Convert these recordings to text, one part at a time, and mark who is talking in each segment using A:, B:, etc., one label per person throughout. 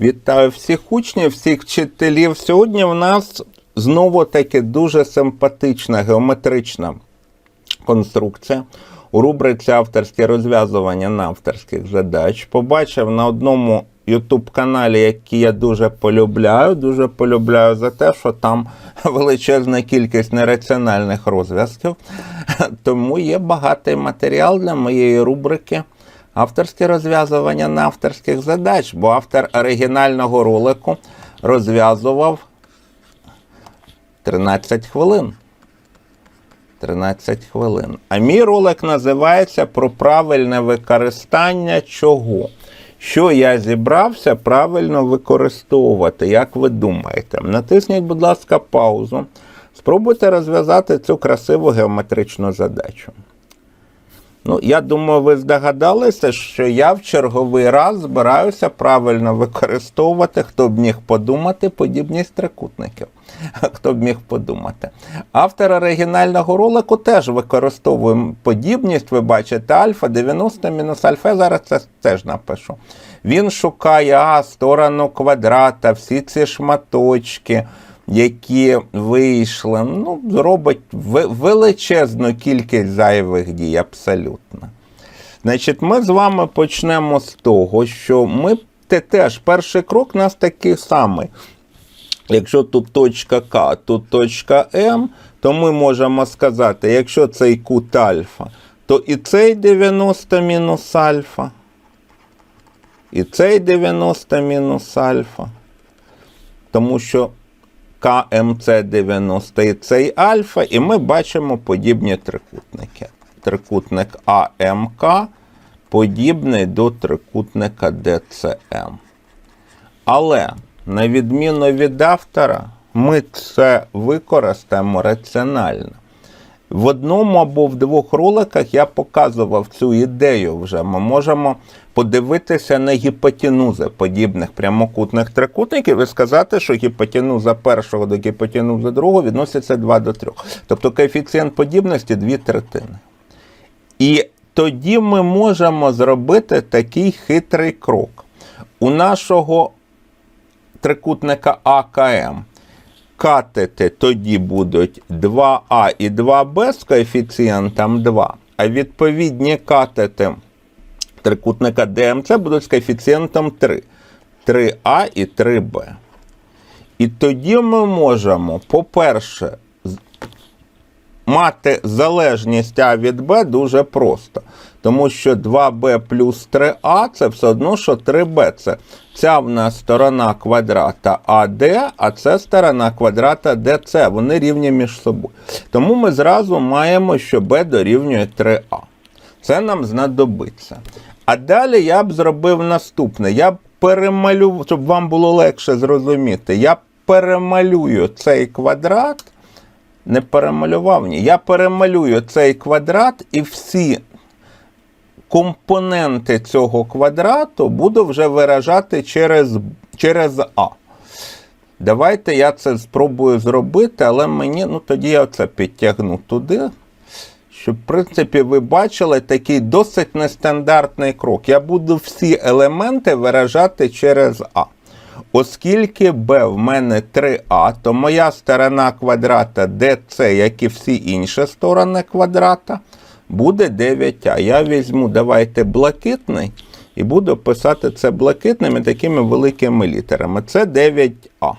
A: Вітаю всіх учнів, всіх вчителів. Сьогодні в нас знову таки дуже симпатична геометрична конструкція. У рубриці авторське розв'язування на авторських задач. Побачив на одному youtube каналі який я дуже полюбляю. Дуже полюбляю за те, що там величезна кількість нераціональних розв'язків. Тому є багатий матеріал для моєї рубрики. Авторське розв'язування на авторських задач, бо автор оригінального ролику розв'язував 13 хвилин. 13 хвилин. А мій ролик називається про правильне використання чого. Що я зібрався правильно використовувати, як ви думаєте? Натисніть, будь ласка, паузу. Спробуйте розв'язати цю красиву геометричну задачу. Ну, я думаю, ви здогадалися, що я в черговий раз збираюся правильно використовувати, хто б міг подумати, подібність трикутників. Хто б міг подумати. Автор оригінального ролику теж використовує подібність, ви бачите, альфа 90 мінус альфа. Зараз це теж напишу. Він шукає А, сторону квадрата, всі ці шматочки які вийшли, ну, робить величезну кількість зайвих дій, абсолютно. Значить, ми з вами почнемо з того, що ми те теж перший крок у нас такий самий. Якщо тут точка К, тут точка М, то ми можемо сказати, якщо цей кут альфа, то і цей 90 мінус альфа, і цей 90 мінус альфа. Тому що КМЦ 90 і цей альфа, і ми бачимо подібні трикутники. Трикутник АМК подібний до трикутника ДЦМ. Але, на відміну від автора, ми це використаємо раціонально. В одному або в двох роликах я показував цю ідею вже. Ми можемо подивитися на гіпотенузи подібних прямокутних трикутників і сказати, що гіпотенуза першого до гіпотенузи другого відноситься 2 до 3. Тобто коефіцієнт подібності 2 третини. І тоді ми можемо зробити такий хитрий крок. У нашого трикутника АКМ катети тоді будуть 2А і 2Б з коефіцієнтом 2, а відповідні катети трикутника ДМЦ будуть з коефіцієнтом 3. 3А і 3Б. І тоді ми можемо, по-перше, мати залежність А від Б дуже просто. Тому що 2b плюс 3а це все одно, що 3b. Це ця в нас сторона квадрата АД, а це сторона квадрата ДЦ. Вони рівні між собою. Тому ми зразу маємо, що b дорівнює 3а. Це нам знадобиться. А далі я б зробив наступне. Я б перемалював, щоб вам було легше зрозуміти, я перемалюю цей квадрат. Не перемалював ні. Я перемалюю цей квадрат і всі компоненти цього квадрату буду вже виражати через, через А. Давайте я це спробую зробити, але мені, ну тоді я це підтягну туди. Щоб, в принципі, ви бачили такий досить нестандартний крок. Я буду всі елементи виражати через А. Оскільки b в мене 3а, то моя сторона квадрата DC, як і всі інші сторони квадрата, буде 9а. Я візьму, давайте блакитний, і буду писати це блакитними такими великими літерами. Це 9а.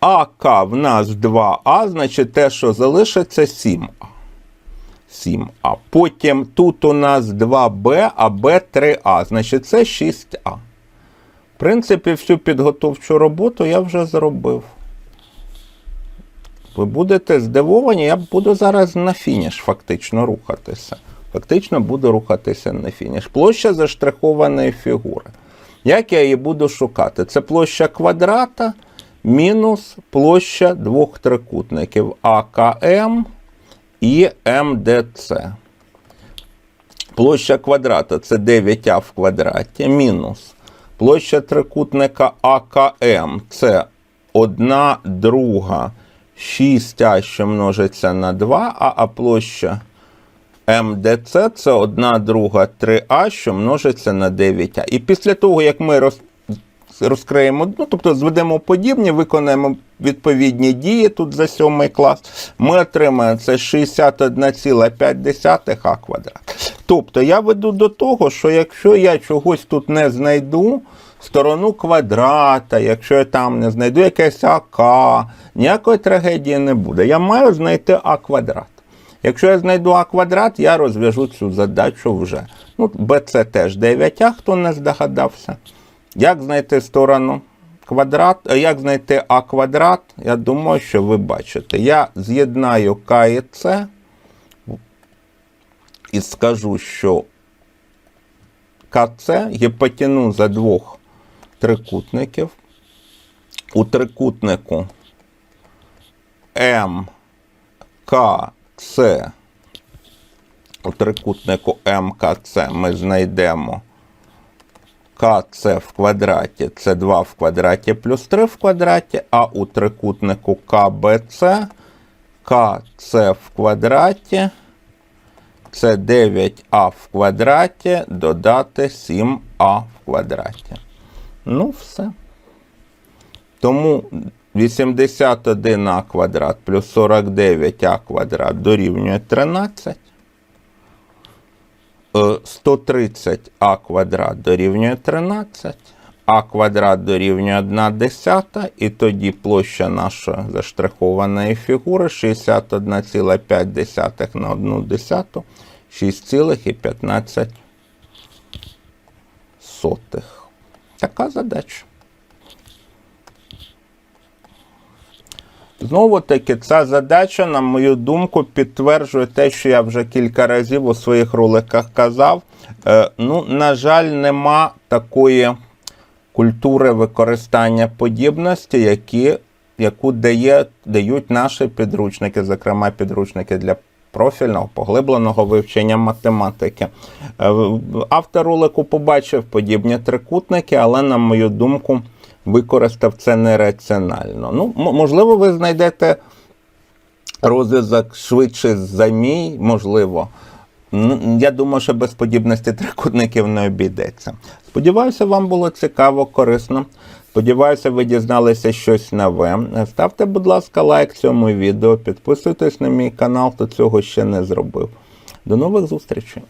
A: АК в нас 2а, значить те, що залишиться 7а. 7а. Потім тут у нас 2b, а b 3а, значить це 6а. Принципі, всю підготовчу роботу я вже зробив. Ви будете здивовані, я буду зараз на фініш фактично рухатися. Фактично буду рухатися на фініш. Площа заштрихованої фігури. Як я її буду шукати? Це площа квадрата мінус площа двох трикутників АКМ і МДЦ. Площа квадрата це 9а в квадраті мінус площа трикутника АКМ це 1 друга 6а, що множиться на 2, а, а площа МДЦ це 1 друга 3А, що множиться на 9А. І після того, як ми роз, розкриємо, ну, тобто зведемо подібні, виконаємо відповідні дії тут за 7 клас, ми отримаємо це 61,5 А квадрат. Тобто я веду до того, що якщо я чогось тут не знайду, сторону квадрата, якщо я там не знайду якесь АК, ніякої трагедії не буде. Я маю знайти А квадрат. Якщо я знайду А квадрат, я розв'яжу цю задачу вже. Ну, БЦ теж 9А, хто не здогадався. Як знайти сторону квадрат, е, як знайти А квадрат, я думаю, що ви бачите. Я з'єднаю К і С і скажу, що КЦ гіпотенуза двох трикутників. У трикутнику МКЦ, у трикутнику МКЦ ми знайдемо КЦ в квадраті це 2 в квадраті плюс 3 в квадраті, а у трикутнику КБЦ КЦ в квадраті це 9а в квадраті додати 7а в квадраті. Ну, все. Тому 81а квадрат плюс 49а квадрат дорівнює 13. Е, 130а квадрат дорівнює 13, а квадрат дорівнює 1 десята, і тоді площа нашої заштрихованої фігури 61,5 на 1 десяту, 6,15. Така задача. Знову таки, ця задача, на мою думку, підтверджує те, що я вже кілька разів у своїх роликах казав. Е, ну, на жаль, нема такої культури використання подібності, які, яку дає, дають наші підручники, зокрема підручники для профільного поглибленого вивчення математики. Е, Автор ролику побачив подібні трикутники, але, на мою думку, використав це нераціонально. Ну, можливо, ви знайдете розв'язок швидше за мій, можливо. Ну, Я думаю, що без подібності трикутників не обійдеться. Сподіваюся, вам було цікаво, корисно. Сподіваюся, ви дізналися щось нове. Ставте, будь ласка, лайк цьому відео, підписуйтесь на мій канал, хто цього ще не зробив. До нових зустрічей!